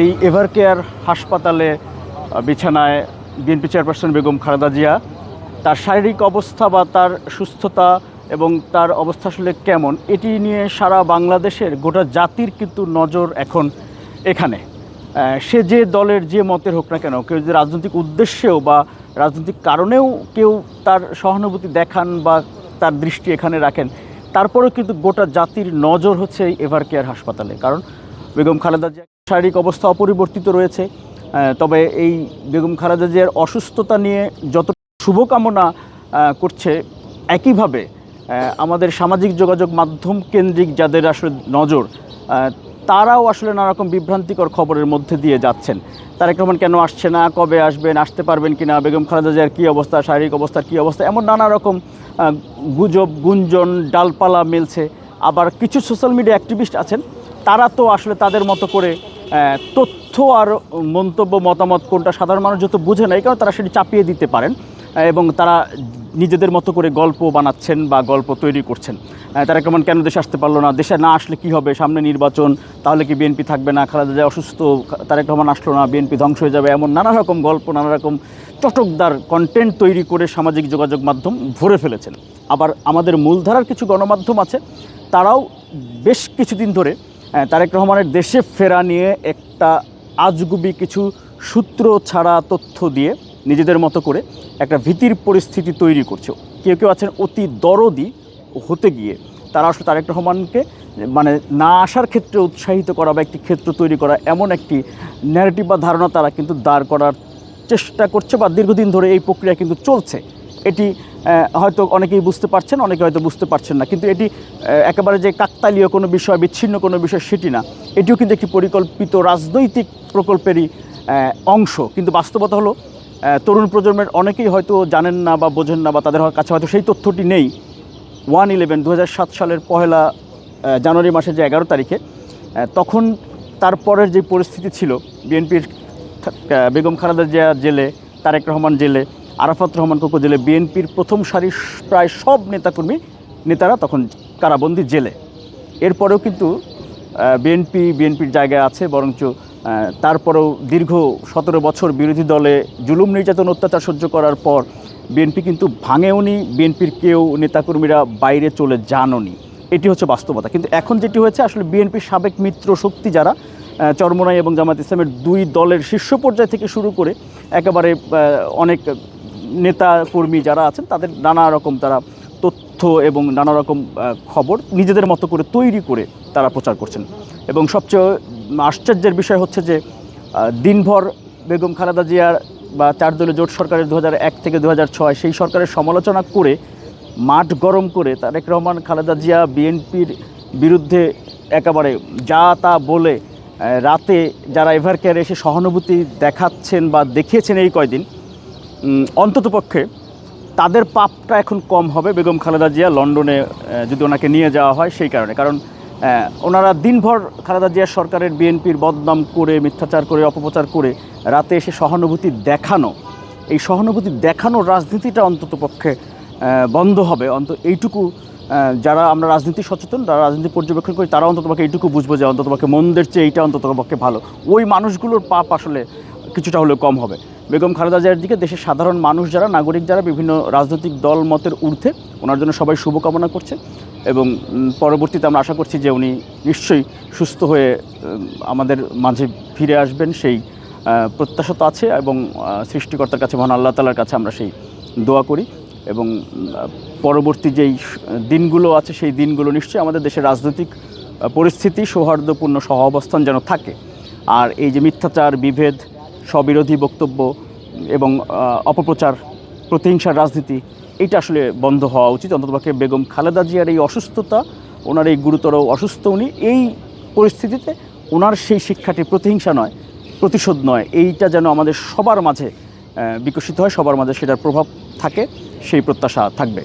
এই ever care হাসপাতালে বিছানায় বিএনপি চেয়ারপারসন বেগম খালেদা জিয়া, তার শারীরিক অবস্থা বা তার সুস্থতা এবং তার অবস্থা আসলে কেমন, এটি নিয়ে সারা বাংলাদেশের গোটা জাতির কিন্তু নজর এখন এখানে। সে যে দলের যে মতের হোক না কেন, কেউ যদি রাজনৈতিক উদ্দেশ্যেও বা রাজনৈতিক কারণেও কেউ তার সহানুভূতি দেখান বা তার দৃষ্টি এখানে রাখেন, তারপরেও কিন্তু গোটা জাতির নজর হচ্ছে এই এভার কেয়ার হাসপাতালে। কারণ বেগম খালেদা জিয়ার শারীরিক অবস্থা অপরিবর্তিত রয়েছে তবে এই বেগম খালেদা জিয়ার অসুস্থতা নিয়ে যত শুভকামনা করছে, একইভাবে আমাদের সামাজিক যোগাযোগ মাধ্যম কেন্দ্রিক যাদের আসলে নজর তারাও আসলে নানা রকম বিভ্রান্তিকর খবরের মধ্যে দিয়ে যাচ্ছেন। তারেক রহমান কেন আসছে না, কবে আসবেন, আসতে পারবেন কিনা বেগম খালেদা জিয়ার কী অবস্থা, শারীরিক অবস্থার কী অবস্থা, এমন নানা রকম গুজব, গুঞ্জন, ডালপালা মেলছে। আবার কিছু সোশ্যাল মিডিয়া অ্যাক্টিভিস্ট আছেন, তারা তো আসলে তাদের মতো করে তথ্য আর মন্তব্য, মতামত কোনটা সাধারণ মানুষ যত বুঝে না এই কারণে তারা সেটি চাপিয়ে দিতে পারেন এবং তারা নিজেদের মতো করে গল্প বানাচ্ছেন বা গল্প তৈরি করছেন। তারা কেমন, কেন দেশে আসতে পারল না? দেশে না আসলে কি হবে? সামনে নির্বাচন, তাহলে কি বিএনপি থাকবে না? খালেদা জিয়া অসুস্থ, তারেক রহমান আসলো না, বিএনপি ধ্বংস হয়ে যাবে, এমন নানা রকম গল্প, নানা রকম চটকদার কন্টেন্ট তৈরি করে সামাজিক যোগাযোগ মাধ্যম ভরে ফেলেছেন। আবার আমাদের মূলধারার কিছু গণমাধ্যম আছে, তারাও বেশ কিছুদিন ধরে তারেক রহমানের দেশে ফেরা নিয়ে একটা আজগুবি কিছু সূত্র ছাড়া তথ্য দিয়ে নিজেদের মতো করে একটা ভীতির পরিস্থিতি তৈরি করছে। কেউ কেউ আছেন অতি দরদি হতে গিয়ে। তারা আসলে তারেক রহমানকে মানে না আসার ক্ষেত্রে উৎসাহিত করা বা একটি ক্ষেত্র তৈরি করা এমন একটি ন্যারেটিভ বা ধারণা তারা কিন্তু দাঁড় করার চেষ্টা করছে বা দীর্ঘদিন ধরে এই প্রক্রিয়া কিন্তু চলছে। এটি হয়তো অনেকেই বুঝতে পারছেন, অনেকে হয়তো বুঝতে পারছেন না। কিন্তু এটি একেবারে যে কাকতালীয় কোনো বিষয়, বিচ্ছিন্ন কোনো বিষয়, সেটি না। এটিও কিন্তু একটি পরিকল্পিত রাজনৈতিক প্রকল্পেরই অংশ। কিন্তু বাস্তবতা হলো তরুণ প্রজন্মের অনেকেই হয়তো জানেন না বা বোঝেন না বা তাদের কাছে হয়তো সেই তথ্যটি নেই। ওয়ান ইলেভেন দু হাজার সাত সালের পহেলা জানুয়ারি মাসের যে এগারো তারিখে তখন তারপরের যে পরিস্থিতি ছিল, বিএনপির বেগম খালেদা জিয়া জেলে, তারেক রহমান জেলে আরাফাত রহমান কোকো জেলে বিএনপির প্রথম সারির প্রায় সব নেতাকর্মী, নেতারা তখন কারাবন্দি জেলে। এরপরেও কিন্তু বিএনপি, বিএনপির জায়গায় আছে, বরঞ্চ তারপরেও দীর্ঘ সতেরো বছর বিরোধী দলে জুলুম, নির্যাতন, অত্যাচার সহ্য করার পর বিএনপি কিন্তু ভাঙেওনি বিএনপির কেউ নেতাকর্মীরা বাইরে চলে যাননি। এটি হচ্ছে বাস্তবতা। কিন্তু এখন যেটি হয়েছে, আসলে বিএনপির সাবেক মিত্র শক্তি যারা চরমোনাই এবং জামাত ইসলামের দুই দলের শীর্ষ পর্যায় থেকে শুরু করে, একেবারে অনেক নেতা কর্মী যারা আছেন, তাদের নানা রকম তারা তথ্য এবং নানা রকম খবর নিজেদের মতো করে তৈরি করে তারা প্রচার করছেন। এবং সবচেয়ে আশ্চর্যের বিষয় হচ্ছে যে দিনভর বেগম খালেদা জিয়ার বা চার দলীয় জোট সরকারের দু থেকে দু সেই সরকারের সমালোচনা করে, মাঠ গরম করে তারেক রহমান, খালেদা জিয়া, বিএনপির বিরুদ্ধে একেবারে যা তা বলে রাতে যারা এভার কেয়ারে এসে সহানুভূতি দেখাচ্ছেন বা দেখিয়েছেন এই কয়দিন অন্ততপক্ষে তাদের পাপটা এখন কম হবে বেগম খালেদা জিয়া লন্ডনে যদি ওনাকে নিয়ে যাওয়া হয় সেই কারণে। কারণ ওনারা দিনভর খালেদা জিয়া সরকারের বিএনপির বদনাম করে, মিথ্যাচার করে, অপপ্রচার করে রাতে এসে সহানুভূতি দেখানো। এই সহানুভূতি দেখানোর রাজনীতিটা অন্ততপক্ষে বন্ধ হবে। অন্ত, এইটুকু যারা আমরা রাজনীতি সচেতন, যারা রাজনীতি পর্যবেক্ষণ করি, তারা অন্ততপক্ষে এইটুকু বুঝব যে অন্ততপক্ষে মন্দের চেয়ে এইটা অন্ততপক্ষে ভালো। ওই মানুষগুলোর পাপ আসলে কিছুটা হলেও কম হবে। বেগম খালেদা জিয়ার দিকে দেশের সাধারণ মানুষ যারা, নাগরিক যারা, বিভিন্ন রাজনৈতিক দল মতের ঊর্ধ্বে, ওনার জন্য সবাই শুভকামনা করছে এবং পরবর্তীতে আমরা আশা করছি যে উনি নিশ্চয়ই সুস্থ হয়ে আমাদের মাঝে ফিরে আসবেন সেই প্রত্যাশা তো আছে এবং সৃষ্টিকর্তার কাছে, মহান আল্লাহ তালার কাছে আমরা সেই দোয়া করি এবং পরবর্তী যেই দিনগুলো আছে সেই দিনগুলো নিশ্চয়ই আমাদের দেশের রাজনৈতিক পরিস্থিতি সৌহার্দ্যপূর্ণ সহ অবস্থান যেন থাকে। আর এই যে মিথ্যাচার, বিভেদ স্ববিরোধী বক্তব্য এবং অপপ্রচার, প্রতিহিংসার রাজনীতি, এইটা আসলে বন্ধ হওয়া উচিত। অন্ততপক্ষে বেগম খালেদা জিয়ার এই অসুস্থতা, ওনার এই গুরুতর অসুস্থ উনি, এই পরিস্থিতিতে ওনার সেই শিক্ষাটি প্রতিহিংসা নয়, প্রতিশোধ নয়। এইটা যেন আমাদের সবার মাঝে বিকশিত হয়, সবার মাঝে সেটার প্রভাব থাকে, সেই প্রত্যাশা থাকবে।